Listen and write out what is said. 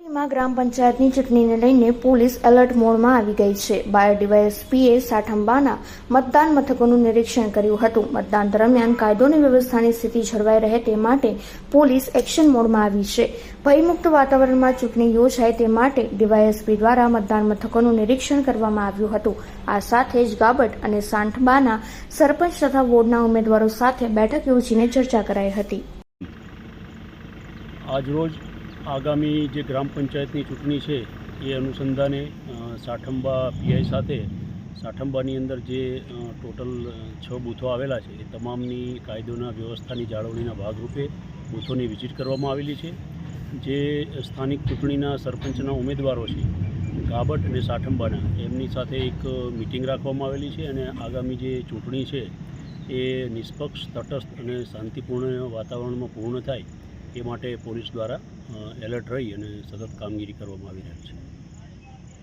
માં ગ્રામ પંચાયતની ચૂંટણીને લઈને પોલીસ એલર્ટ મોડમાં આવી ગઈ છે. બાયર ડીવાયએસપીએ સાઠંબાના મતદાન મથકોનું નિરીક્ષણ કર્યું હતું. મતદાન દરમિયાન કાયદોની વ્યવસ્થાની સ્થિતિ જળવાઈ રહે તે માટે પોલીસ એક્શન મોડમાં આવી છે. ભયમુક્ત વાતાવરણમાં ચૂંટણી યોજાય તે માટે ડીવાયએસપી દ્વારા મતદાન મથકોનું નિરીક્ષણ કરવામાં આવ્યું હતું. આ સાથે જ ગાબટ અને સાંઠબાના સરપંચ તથા વોર્ડના ઉમેદવારો સાથે બેઠક યોજીને ચર્ચા કરાઈ હતી. આજરોજ આગામી જે ગ્રામ પંચાયતની ચૂંટણી છે, એ અનુસંધાને સાઠંબા પીઆઈ સાથે, સાઠંબાની અંદર જે ટોટલ છ બૂથો આવેલા છે, એ તમામની કાયદોના વ્યવસ્થાની જાળવણીના ભાગરૂપે બૂથોની વિઝિટ કરવામાં આવેલી છે. જે સ્થાનિક ચૂંટણીના સરપંચના ઉમેદવારો છે, ગાબટ અને સાઠંબાના, એમની સાથે એક મિટિંગ રાખવામાં આવેલી છે અને આગામી જે ચૂંટણી છે, એ નિષ્પક્ષ, તટસ્થ અને શાંતિપૂર્ણ વાતાવરણમાં પૂર્ણ થાય એ માટે પોલીસ દ્વારા એલર્ટ રહી અને સતત કામગીરી કરવામાં આવી રહી છે.